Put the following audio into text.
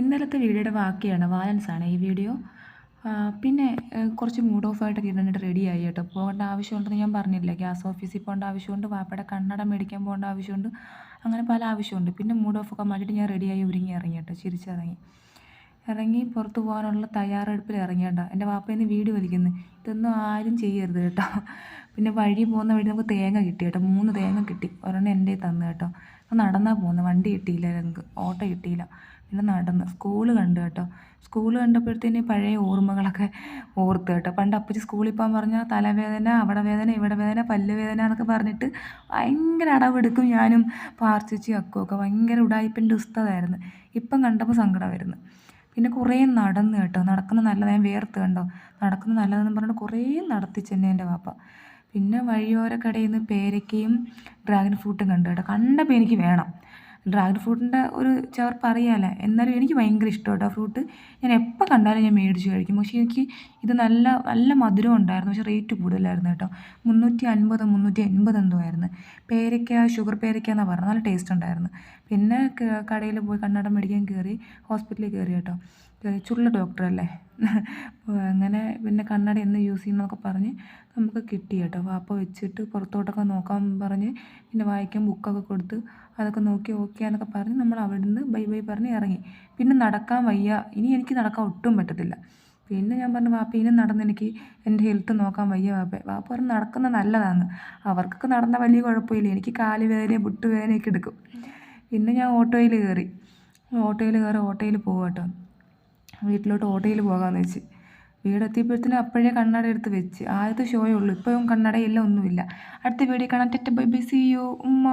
ഇന്നലത്തെ വീഡിയോയുടെ ബാക്കിയാണ് വാലൻസ് ആണ് ഈ വീഡിയോ. പിന്നെ കുറച്ച് മൂഡ് ഓഫ് ആയിട്ടൊക്കെ ഇരുന്നിട്ട് റെഡി ആയി കേട്ടോ. പോകേണ്ട ആവശ്യമുണ്ടെന്ന് ഞാൻ പറഞ്ഞില്ല? ഗ്യാസ് ഓഫീസിൽ പോകേണ്ട ആവശ്യമുണ്ട് വാപ്പയുടെ കണ്ണട മേടിക്കാൻ പോകേണ്ട ആവശ്യമുണ്ട് അങ്ങനെ പല ആവശ്യമുണ്ട്. പിന്നെ മൂഡ് ഓഫ് ഒക്കെ മാറ്റിയിട്ട് ഞാൻ റെഡിയായി ഒരുങ്ങി ഇറങ്ങി കേട്ടോ ചിരിച്ചിറങ്ങി. ഇറങ്ങി പുറത്ത് പോകാനുള്ള തയ്യാറെടുപ്പിൽ ഇറങ്ങിയേട്ടാ. എന്റെ വാപ്പേന്ന് വീട് വലിക്കുന്നു. ഇതൊന്നും ആരും ചെയ്യരുത് കേട്ടോ. പിന്നെ വഴി പോകുന്ന വഴി നമുക്ക് തേങ്ങ കിട്ടി കേട്ടോ. മൂന്ന് തേങ്ങ കിട്ടി. ഒരെണ്ണം എന്റെ തന്നു കേട്ടോ. അപ്പോൾ നടന്നാണ് പോകുന്നത്. വണ്ടി കിട്ടിയില്ല ഞങ്ങൾക്ക്. ഓട്ടോ കിട്ടിയില്ല. പിന്നെ നടന്ന്. സ്കൂൾ കണ്ടു കേട്ടോ. സ്കൂൾ കണ്ടപ്പോഴത്തേന് പഴയ ഓർമ്മകളൊക്കെ ഓർത്ത് കേട്ടോ. പണ്ട് അപ്പച്ചി സ്കൂളിൽ പോകാൻ പറഞ്ഞാൽ തലവേദന അവിടെ വേദന ഇവിടെ വേദന പല്ല് വേദന എന്നൊക്കെ പറഞ്ഞിട്ട് ഭയങ്കര അടവെടുക്കും ഞാനും പാർച്ചിച്ചി അക്കുമൊക്കെ ഭയങ്കര ഉടായ്പിന്റെ ഉസ്തതായിരുന്നു ഇപ്പം കണ്ടപ്പോൾ സങ്കടമായിരുന്നു പിന്നെ കുറേ നടന്ന് കേട്ടോ. നടക്കുന്ന നല്ലത്. ഞാൻ വേർത്ത് കണ്ടോ? നടക്കുന്ന നല്ലതെന്ന് പറഞ്ഞിട്ട് കുറേ നടത്തിച്ചെന്നെ എന്റെ വാപ്പ. പിന്നെ വഴിയോര കടയിൽ നിന്ന് പേരയ്ക്കയും ഡ്രാഗൺ ഫ്രൂട്ടും കണ്ടു കേട്ടോ. കണ്ടപ്പോൾ എനിക്ക് വേണം. ഡ്രാഗൺ ഫ്രൂട്ടിന്റെ ഒരു ചവർപ്പ് അറിയാമല്ലോ എന്നാലും എനിക്ക് ഭയങ്കര ഇഷ്ടമാണ് കേട്ടോ ഫ്രൂട്ട് ഞാൻ എപ്പോൾ കണ്ടാലും ഞാൻ മേടിച്ച് കഴിക്കും. പക്ഷേ എനിക്ക് ഇത് നല്ല നല്ല മധുരം ഉണ്ടായിരുന്നു. പക്ഷേ റേറ്റ് കൂടുതലായിരുന്നു കേട്ടോ. മുന്നൂറ്റി അൻപത് മുന്നൂറ്റി എൺപത് എന്തോ ആയിരുന്നു പേരയ്ക്ക ഷുഗർ പേരയ്ക്ക എന്നാണ് പറഞ്ഞത്. നല്ല ടേസ്റ്റ് ഉണ്ടായിരുന്നു. പിന്നെ കടയിൽ പോയി കണ്ണട മേടിക്കാൻ കയറി ഹോസ്പിറ്റലിൽ കയറി കേട്ടോ. ചുള്ള ഡോക്ടറല്ലേ അങ്ങനെ പിന്നെ കണ്ണട എന്ന് യൂസ് ചെയ്യുന്നൊക്കെ പറഞ്ഞ് നമുക്ക് കിട്ടി കേട്ടോ. വാപ്പ വെച്ചിട്ട് പുറത്തോട്ടൊക്കെ നോക്കാൻ പറഞ്ഞ് പിന്നെ വായിക്കാൻ ബുക്കൊക്കെ കൊടുത്ത് അതൊക്കെ നോക്കി ഓക്കെ എന്നൊക്കെ പറഞ്ഞ് നമ്മൾ അവിടെ നിന്ന് ബൈ ബൈ പറഞ്ഞ് ഇറങ്ങി. പിന്നെ നടക്കാൻ വയ്യ. ഇനി എനിക്ക് നടക്കാൻ ഒട്ടും പറ്റത്തില്ല. പിന്നെ ഞാൻ പറഞ്ഞു വാപ്പ ഇനി നടന്ന് എനിക്ക് എന്റെ ഹെൽത്ത് നോക്കാൻ വയ്യ വാപ്പ. വാപ്പ പറഞ്ഞു നടക്കുന്നത് നല്ലതാണ് അവർക്കൊക്കെ നടന്ന വലിയ കുഴപ്പമില്ല. എനിക്ക് കാൽ വേദനയും മുട്ട് വേദനയൊക്കെ എടുക്കും. പിന്നെ ഞാൻ ഓട്ടോയിൽ കയറി. ഓട്ടോയിൽ കയറി ഓട്ടോയിൽ പോകും കേട്ടോ. വീട്ടിലോട്ട് ഓട്ടോയിൽ പോകാമെന്ന് വെച്ച്. വീടെത്തിയപ്പോഴത്തേനും അപ്പോഴേ കണ്ണട എടുത്ത് വെച്ച്. ആദ്യത്തെ ഷോയേ ഉള്ളൂ. ഇപ്പം കണ്ണടയില്ല ഒന്നുമില്ല. അടുത്ത വീഡിയോ കാണാൻ ടെറ്റ ബൈ ബൈ. സി യു ഉമ്മ.